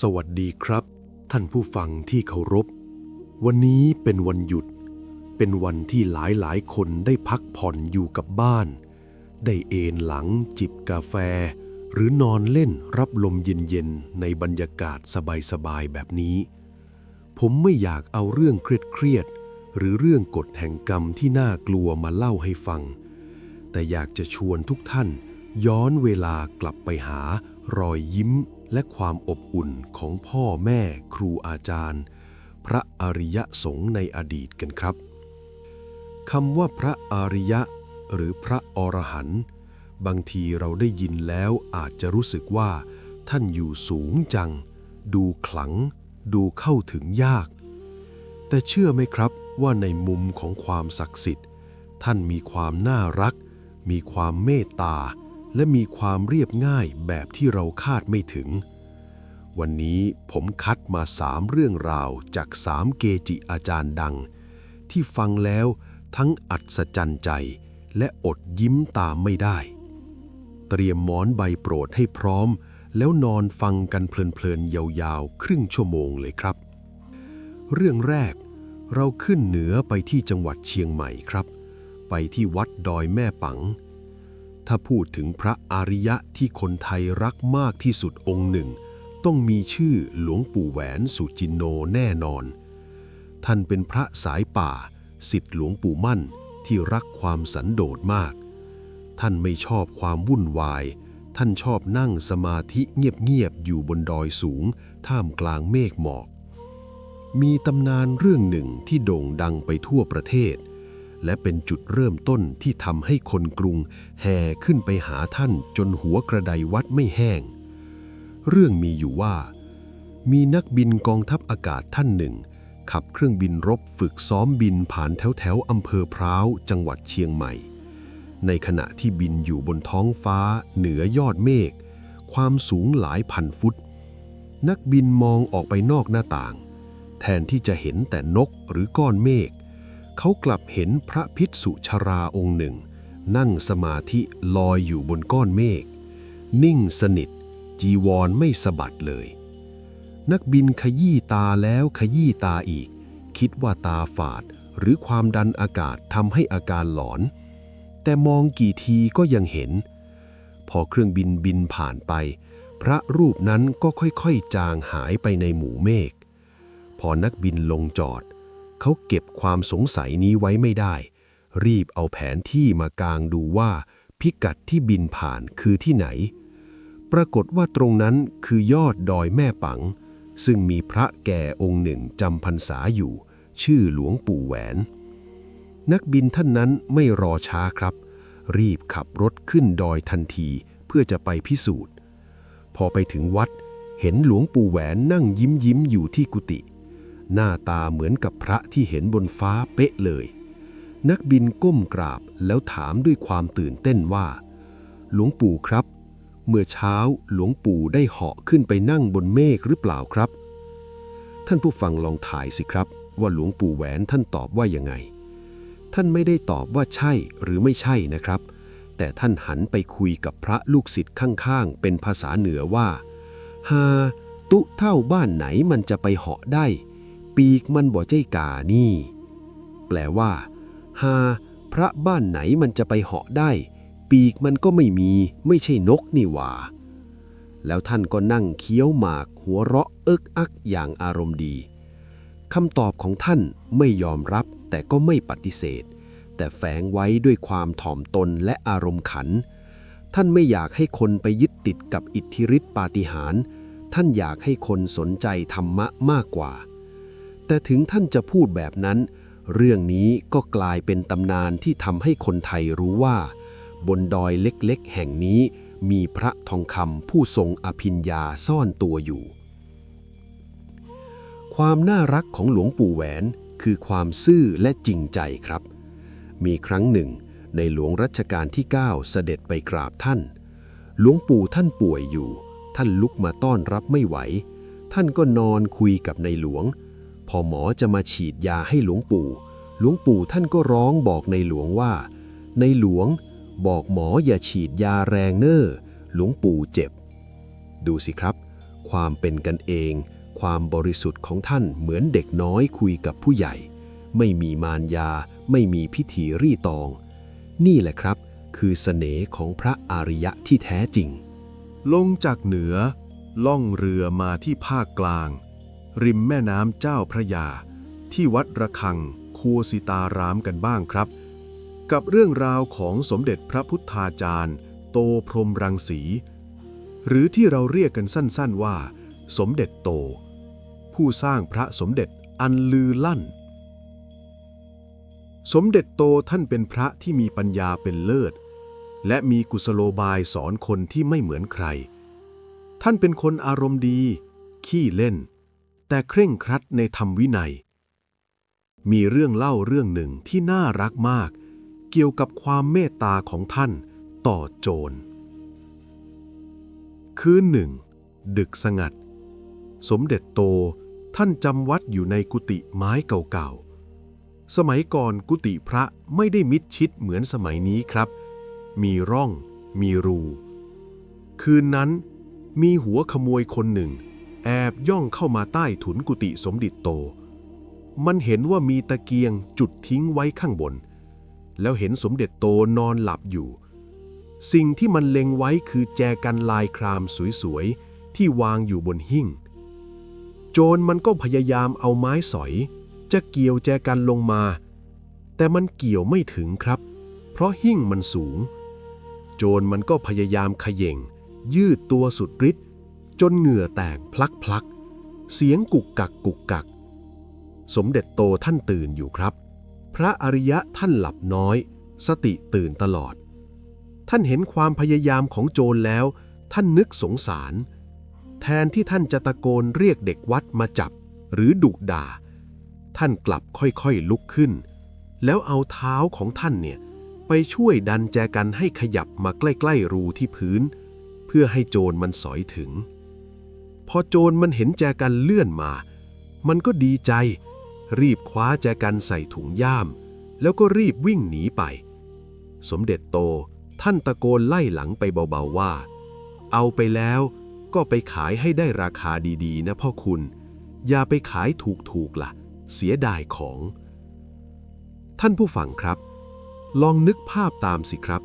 สวัสดีครับ ท่านผู้ฟังที่เคารพ วันนี้เป็นวันหยุด เป็นวันที่หลายหลายคนได้พักผ่อนอยู่กับบ้าน ได้เอนหลังจิบกาแฟ หรือนอนเล่นรับลมเย็นๆ ในบรรยากาศสบายๆ แบบนี้ ผมไม่อยากเอาเรื่องเครียดๆหรือเรื่องกฎแห่งกรรมที่น่ากลัวมาเล่าให้ฟัง แต่อยากจะชวนทุกท่านย้อนเวลากลับไปหา รอยยิ้มและความอบอุ่นของพ่อแม่ครูอาจารย์ พระอริยสงฆ์ในอดีตกันครับคำว่าพระอริยะ หรือพระอรหันต์บางทีเราได้ยินแล้วอาจจะรู้สึกว่า ท่านอยู่สูงจัง ดูขลัง ดูเข้าถึงยาก แต่เชื่อไหมครับว่าในมุมของความศักดิ์สิทธิ์ ท่านมีความน่ารัก มีความเมตตา และมีความเรียบง่ายแบบที่เราคาดไม่ถึง วันนี้ผมคัดมาสามเรื่องราวจากสามเกจิอาจารย์ดัง ที่ฟังแล้วทั้งอัศจรรย์ใจ และอดยิ้มตามไม่ได้ เตรียมหมอนใบโปรดให้พร้อม แล้วนอนฟังกันเพลินๆยาวๆ ครึ่งชั่วโมงเลยครับ เรื่องแรกเราขึ้นเหนือไปที่จังหวัดเชียงใหม่ครับ ไปที่วัดดอยแม่ปัง ถ้าพูดถึงพระอริยะที่คนไทยรักมากที่สุดองค์หนึ่ง ต้องมีชื่อหลวงปู่แหวนสุจินโนแน่นอน ท่านเป็นพระสายป่าสิทธิหลวงปู่มั่นที่รักความสันโดษมาก ท่านไม่ชอบความวุ่นวาย ท่านชอบนั่งสมาธิเงียบๆอยู่บนดอยสูง ท่ามกลางเมฆหมอก มีตำนานเรื่องหนึ่งที่โด่งดังไปทั่วประเทศ และเป็นจุดเริ่มต้นที่ทำให้คนกรุง แห่ขึ้นไปหาท่านจนหัวกระไดวัดไม่แห้ง เรื่องมีอยู่ว่า มีนักบินกองทัพอากาศท่านหนึ่ง ขับเครื่องบินรบฝึกซ้อมบินผ่านแถวแถวอำเภอพร้าว จังหวัดเชียงใหม่ ในขณะที่บินอยู่บนท้องฟ้า เหนือยอดเมฆความสูงหลายพันฟุต นักบินมองออกไปนอกหน้าต่าง แทนที่จะเห็นแต่นกหรือก้อนเมฆ เขากลับเห็นพระภิกษุชราองค์หนึ่ง นั่งสมาธิลอยอยู่บนก้อนเมฆ นิ่งสนิท จีวรไม่สะบัดเลย นักบินขยี้ตาแล้วขยี้ตาอีก คิดว่าตาฝาดหรือความดันอากาศทำให้อาการหลอน แต่มองกี่ทีก็ยังเห็น พอเครื่องบินบินผ่านไป พระรูปนั้นก็ค่อยๆจางหายไปในหมู่เมฆพอนักบินลงจอด เขาเก็บความสงสัยนี้ไว้ไม่ได้ รีบเอาแผนที่มากางดูว่า พิกัดที่บินผ่านคือที่ไหน ปรากฏว่าตรงนั้นคือยอดดอยแม่ปัง ซึ่งมีพระแก่องค์หนึ่งจำพรรษาอยู่ ชื่อหลวงปู่แหวน นักบินท่านนั้นไม่รอช้าครับ รีบขับรถขึ้นดอยทันทีเพื่อจะไปพิสูจน์ พอไปถึงวัดเห็นหลวงปู่แหวนนั่งยิ้มยิ้มอยู่ที่กุฏิ หน้าตาเหมือนกับพระที่เห็นบนฟ้าเป๊ะเลย นักบินก้มกราบแล้วถามด้วยความตื่นเต้นว่า หลวงปู่ครับ เมื่อเช้าหลวงปู่ได้เหาะขึ้นไปนั่งบนเมฆหรือเปล่าครับ ท่านผู้ฟังลองถ่ายสิครับ ว่าหลวงปู่แหวนท่านตอบว่ายังไง ท่านไม่ได้ตอบว่าใช่หรือไม่ใช่นะครับ แต่ท่านหันไปคุยกับพระลูกศิษย์ข้างๆ เป็นภาษาเหนือว่าฮาตุเท่าบ้านไหนมันจะไปเหาะได้ ปีกมันบ่ใจกานี่ แปลว่าฮาพระบ้านไหนมันจะไปเหาะได้ ปีกมันก็ไม่มี ไม่ใช่นกนี่หว่า แล้วท่านก็นั่งเคี้ยวหมาก หัวเราะเอิกอักอย่างอารมณ์ดีคำตอบของท่านไม่ยอมรับแต่ก็ไม่ปฏิเสธ แต่แฝงไว้ด้วยความถ่อมตนและอารมณ์ขัน ท่านไม่อยากให้คนไปยึดติดกับอิทธิฤทธิปาฏิหาริย์ท่านอยากให้คนสนใจธรรมะมากกว่า แต่ถึงท่านจะพูดแบบนั้น เรื่องนี้ก็กลายเป็นตำนานที่ทำให้คนไทยรู้ว่า บนดอยเล็กๆ แห่งนี้มีพระทองคำผู้ทรงอภิญญาซ่อนตัวอยู่ ความน่ารักของหลวงปู่แหวนคือความซื่อและจริงใจครับ มีครั้งหนึ่ง ในหลวงรัชกาลที่ 9 เสด็จไปกราบท่าน หลวงปู่ท่านป่วยอยู่ ท่านลุกมาต้อนรับไม่ไหว ท่านก็นอนคุยกับในหลวง พอหมอจะมาฉีดยาให้หลวงปู่ หลวงปู่ท่านก็ร้องบอกในหลวงว่า ในหลวงบอกหมออย่าฉีดยาแรงเนอ้อหลวงปู่เจ็บ ดูสิครับ ความเป็นกันเอง ความบริสุทธิ์ของท่านเหมือนเด็กน้อยคุยกับผู้ใหญ่ ไม่มีมารยา ไม่มีพิธีรีตอง นี่แหละครับ คือเสน่ห์ของพระอริยะที่แท้จริง ลงจากเหนือ ล่องเรือมาที่ภาคกลาง ริมแม่น้ำเจ้าพระยา ที่วัดระฆังคูสิตารามกันบ้างครับ กับเรื่องราวของสมเด็จพระพุทธาจารย์ โตพรมรังสี หรือที่เราเรียกกันสั้นๆว่า สมเด็จโต ผู้สร้างพระสมเด็จอันลือลั่น สมเด็จโตท่านเป็นพระที่มีปัญญาเป็นเลิศ และมีกุศโลบายสอนคนที่ไม่เหมือนใคร ท่านเป็นคนอารมณ์ดี ขี้เล่น แต่เคร่งครัดในธรรมวินัย มีเรื่องเล่าเรื่องหนึ่งที่น่ารักมาก เกี่ยวกับความเมตตาของท่านต่อโจร คืนหนึ่ง ดึกสงัด สมเด็จโตท่านจำวัดอยู่ในกุฏิไม้เก่าๆ สมัยก่อนกุฏิพระไม่ได้มิดชิดเหมือนสมัยนี้ครับ มีร่อง มีรู คืนนั้นมีหัวขโมยคนหนึ่ง แอบย่องเข้ามาใต้ถุนกุฏิสมเด็จโต มันเห็นว่ามีตะเกียงจุดทิ้งไว้ข้างบน แล้วเห็นสมเด็จโตนอนหลับอยู่ สิ่งที่มันเล็งไว้คือแจกันลายครามสวยๆ ที่วางอยู่บนหิ้ง โจรมันก็พยายามเอาไม้สอย จะเกี่ยวแจกันลงมา แต่มันเกี่ยวไม่ถึงครับ เพราะหิ้งมันสูง โจรมันก็พยายามขย่งยืดตัวสุดฤทธิ์ จนเหงื่อแตกพลักพลัก เสียงกุกกักกุกกัก สมเด็จโตท่านตื่นอยู่ครับ พระอริยะท่านหลับน้อย สติตื่นตลอด ท่านเห็นความพยายามของโจรแล้ว ท่านนึกสงสาร แทนที่ท่านจะตะโกนเรียกเด็กวัดมาจับ หรือดุด่า ท่านกลับค่อยๆลุกขึ้น แล้วเอาเท้าของท่านเนี่ยไปช่วยดันแจกันให้ขยับมาใกล้ ๆ รูที่พื้น เพื่อให้โจรมันสอยถึง พอโจรมันเห็นแจกันเลื่อนมา มันก็ดีใจ รีบคว้าแจกันใส่ถุงย่าม แล้วก็รีบวิ่งหนีไป สมเด็จโตท่านตะโกนไล่หลังไปเบาๆว่า เอาไปแล้วก็ไปขายให้ได้ราคาดีๆ นะพ่อคุณ อย่าไปขายถูกๆล่ะ เสียดายของ ท่านผู้ฟังครับ ลองนึกภาพตามสิครับ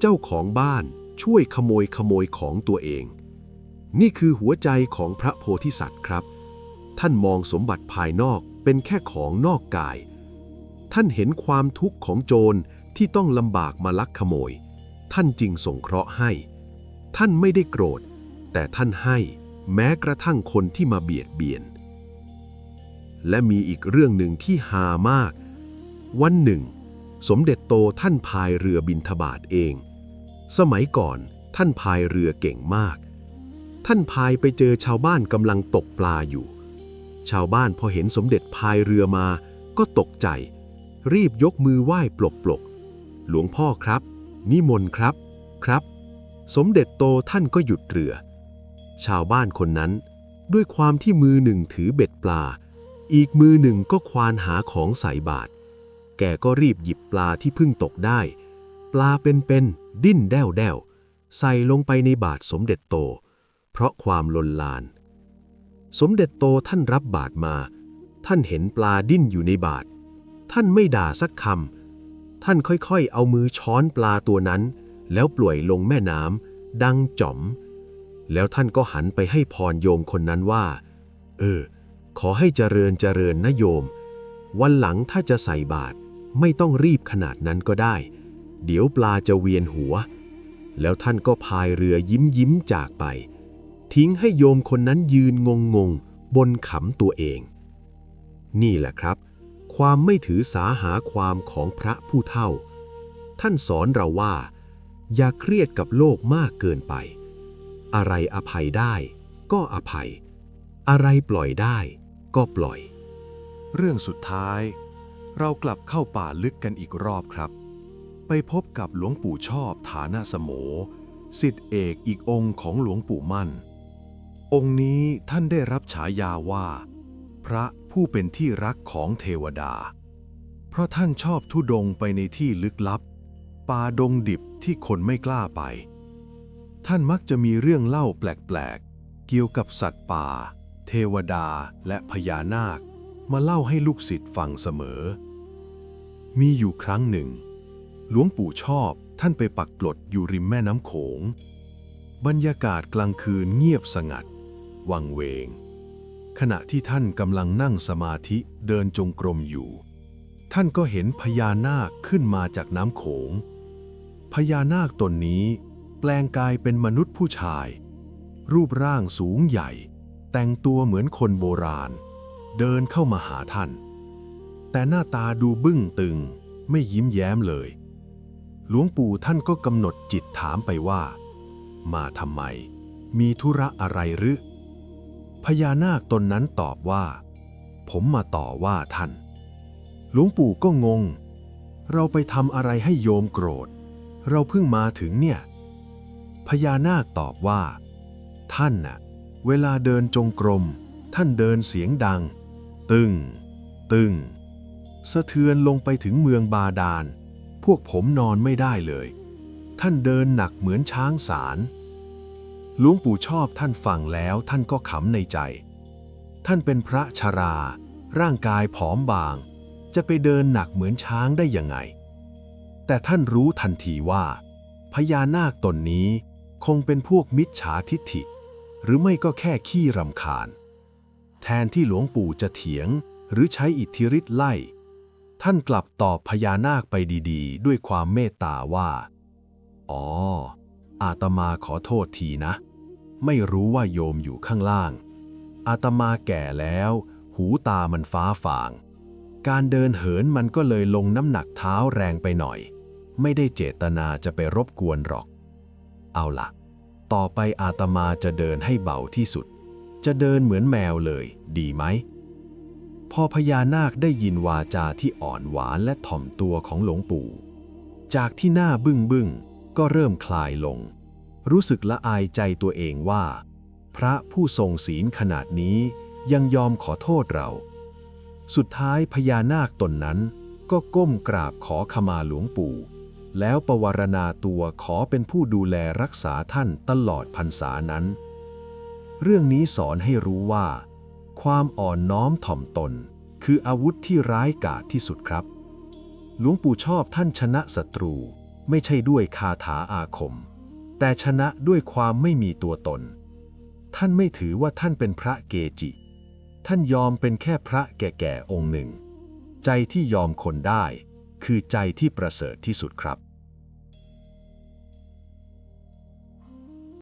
เจ้าของบ้านช่วยขโมยขโมยของตัวเอง นี่คือหัวใจของพระโพธิสัตว์ครับ ท่านมองสมบัติภายนอกเป็นแค่ของนอกกาย ท่านเห็นความทุกข์ของโจรที่ต้องลำบากมาลักขโมย ท่านจึงสงเคราะห์ให้ ท่านไม่ได้โกรธ แต่ท่านให้แม้กระทั่งคนที่มาเบียดเบียน และมีอีกเรื่องหนึ่งที่หามาก วันหนึ่ง สมเด็จโตท่านพายเรือบินทบาทเอง สมัยก่อนท่านพายเรือเก่งมาก ท่านพายไปเจอชาวบ้านกำลังตกปลาอยู่ ชาวบ้านพอเห็นสมเด็จพายเรือมา ก็ตกใจ รีบยกมือไหว้ปลกปลกหลวงพ่อครับ นิมนต์ครับครับ สมเด็จโตท่านก็หยุดเรือ ชาวบ้านคนนั้น ด้วยความที่มือหนึ่งถือเบ็ดปลา อีกมือหนึ่งก็ควานหาของใส่บาตรแกก็รีบหยิบปลาที่เพิ่งตกได้ ปลาเป็นๆดิ้นแด้วแด้วๆใส่ลงไปในบาตรสมเด็จโต เพราะความลนลาน สมเด็จโตท่านรับบาตรมา ท่านเห็นปลาดิ้นอยู่ในบาตรท่านไม่ด่าสักคำท่านค่อยๆ เอามือช้อนปลาตัวนั้น แล้วปล่อยลงแม่น้ำดังจ๋อม แล้วท่านก็หันไปให้พรโยมคนนั้นว่า เออ ขอให้เจริญเจริญนะโยม วันหลังถ้าจะใส่บาตรไม่ต้องรีบขนาดนั้นก็ได้ เดี๋ยวปลาจะเวียนหัว แล้วท่านก็พายเรือยิ้มยิ้มจากไป ทิ้งให้โยมคนนั้นยืนงงงๆบนขำตัวเอง นี่แหละครับ ความไม่ถือสาหาความของพระผู้เฒ่า ท่านสอนเราว่า อย่าเครียดกับโลกมากเกินไป อะไรอภัยได้ ก็อภัย อะไรปล่อยได้ ก็ปล่อย เรื่องสุดท้าย เรากลับเข้าป่าลึกกันอีกรอบครับ ไปพบกับหลวงปู่ชอบฐานะสโมสิทธิเอกอีกองค์ของหลวงปู่มั่น องค์นี้ท่านได้รับฉายาว่า พระผู้เป็นที่รักของเทวดา เพราะท่านชอบทุดงไปในที่ลึกลับ ป่าดงดิบที่คนไม่กล้าไป ท่านมักจะมีเรื่องเล่าแปลกๆ เกี่ยวกับสัตว์ป่า เทวดาและพญานาค มาเล่าให้ลูกศิษย์ฟังเสมอ มีอยู่ครั้งหนึ่ง หลวงปู่ชอบท่านไปปักกลดอยู่ริมแม่น้ำโขง บรรยากาศกลางคืนเงียบสงัด วังเวง ขณะที่ท่านกำลังนั่งสมาธิเดินจงกรมอยู่ ท่านก็เห็นพญานาคขึ้นมาจากน้ำโขง พญานาคตนนี้ แปลงกายเป็นมนุษย์ผู้ชาย รูปร่างสูงใหญ่ แต่งตัวเหมือนคนโบราณ เดินเข้ามาหาท่าน แต่หน้าตาดูบึ้งตึง ไม่ยิ้มแย้มเลย หลวงปู่ท่านก็กำหนดจิตถามไปว่า มาทำไมมีธุระอะไรหรือ พญานาคตนนั้นตอบว่า ผมมาต่อว่าท่าน หลวงปู่ก็งง เราไปทำอะไรให้โยมโกรธ เราเพิ่งมาถึงเนี่ย พญานาคตอบว่า ท่านน่ะ เวลาเดินจงกรม ท่านเดินเสียงดัง ตึง ตึง สะเทือนลงไปถึงเมืองบาดาล พวกผมนอนไม่ได้เลย ท่านเดินหนักเหมือนช้างสาร หลวงปู่ชอบท่านฟังแล้วท่านก็ขำในใจ ท่านเป็นพระชรา ร่างกายผอมบาง จะไปเดินหนักเหมือนช้างได้ยังไง แต่ท่านรู้ทันทีว่า พญานาคตนนี้คงเป็นพวกมิจฉาทิฐิ หรือไม่ก็แค่ขี้รำคาญ แทนที่หลวงปู่จะเถียง หรือใช้อิทธิฤทธิ์ไล่ ท่านกลับตอบพญานาคไปดีๆ ด้วยความเมตตาว่า อ๋อ อาตมาขอโทษทีนะ ไม่รู้ว่าโยมอยู่ข้างล่าง อาตมาแก่แล้ว หูตามันฟ้าฝาง การเดินเหินมันก็เลยลงน้ำหนักเท้าแรงไปหน่อย ไม่ได้เจตนาจะไปรบกวนหรอก เอาล่ะ ต่อไปอาตมาจะเดินให้เบาที่สุด จะเดินเหมือนแมวเลย ดีไหม พอพญานาคได้ยินวาจาที่อ่อนหวานและถ่อมตัวของหลวงปู่ จากที่หน้าบึ้งบึ้ง ก็เริ่มคลายลง รู้สึกละอายใจตัวเองว่า พระผู้ทรงศีลขนาดนี้ยังยอมขอโทษเรา สุดท้ายพญานาคตนนั้นก็ก้มกราบขอขมาหลวงปู่ แล้วประวารณาตัวขอเป็นผู้ดูแลรักษาท่านตลอดพรรษานั้น เรื่องนี้สอนให้รู้ว่า ความอ่อนน้อมถ่อมตน คืออาวุธที่ร้ายกาจที่สุดครับ หลวงปู่ชอบท่านชนะศัตรู ไม่ใช่ด้วยคาถาอาคม แต่ชนะด้วยความไม่มีตัวตน ท่านไม่ถือว่าท่านเป็นพระเกจิ ท่านยอมเป็นแค่พระแก่ๆองค์หนึ่ง ใจที่ยอมคนได้ คือใจที่ประเสริฐที่สุดครับ